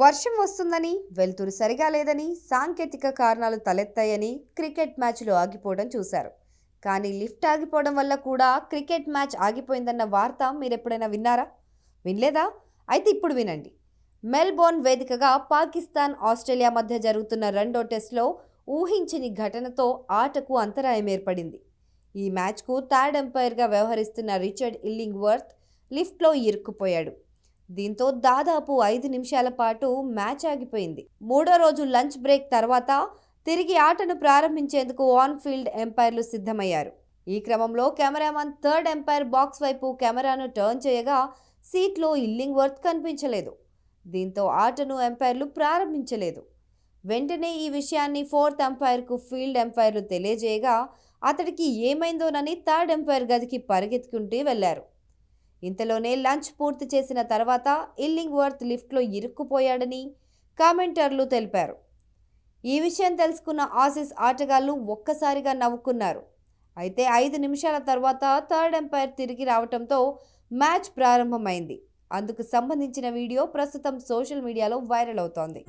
వర్షం వస్తుందని వెలుతురు సరిగా లేదని సాంకేతిక కారణాలు తలెత్తాయని క్రికెట్ మ్యాచ్లు ఆగిపోవడం చూశారు. కానీ లిఫ్ట్ ఆగిపోవడం వల్ల కూడా క్రికెట్ మ్యాచ్ ఆగిపోయిందన్న వార్త మీరు ఎప్పుడైనా విన్నారా? వినలేదా? అయితే ఇప్పుడు వినండి. మెల్బోర్న్ వేదికగా పాకిస్తాన్ ఆస్ట్రేలియా మధ్య జరుగుతున్న రెండో టెస్ట్లో ఊహించని ఘటనతో ఆటకు అంతరాయం ఏర్పడింది. ఈ మ్యాచ్కు థర్డ్ ఎంపైర్గా వ్యవహరిస్తున్న రిచర్డ్ ఇల్లింగ్ వర్త్ లిఫ్ట్లో ఇరుక్కుపోయాడు. దీంతో దాదాపు ఐదు నిమిషాల పాటు మ్యాచ్ ఆగిపోయింది. మూడో రోజు లంచ్ బ్రేక్ తర్వాత తిరిగి ఆటను ప్రారంభించేందుకు ఆన్ ఫీల్డ్ ఎంపైర్లు సిద్ధమయ్యారు. ఈ క్రమంలో కెమెరామన్ థర్డ్ ఎంపైర్ బాక్స్ వైపు కెమెరాను టర్న్ చేయగా సీట్లో ఇల్లింగ్ వర్త్ కనిపించలేదు. దీంతో ఆటను ఎంపైర్లు ప్రారంభించలేదు. వెంటనే ఈ విషయాన్ని ఫోర్త్ ఎంపైర్కు ఫీల్డ్ ఎంపైర్లు తెలియజేయగా అతడికి ఏమైందోనని థర్డ్ ఎంపైర్ గదికి పరిగెత్తుకుంటూ వెళ్ళారు. ఇంతలోనే లంచ్ పూర్తి చేసిన తర్వాత ఇల్లింగ్ వర్త్ లిఫ్ట్లో ఇరుక్కుపోయాడని కామెంటర్లు తెలిపారు. ఈ విషయం తెలుసుకున్న ఆసీస్ ఆటగాళ్ళు ఒక్కసారిగా నవ్వుకున్నారు. అయితే ఐదు నిమిషాల తర్వాత థర్డ్ ఎంపైర్ తిరిగి రావడంతో మ్యాచ్ ప్రారంభమైంది. అందుకు సంబంధించిన వీడియో ప్రస్తుతం సోషల్ మీడియాలో వైరల్ అవుతోంది.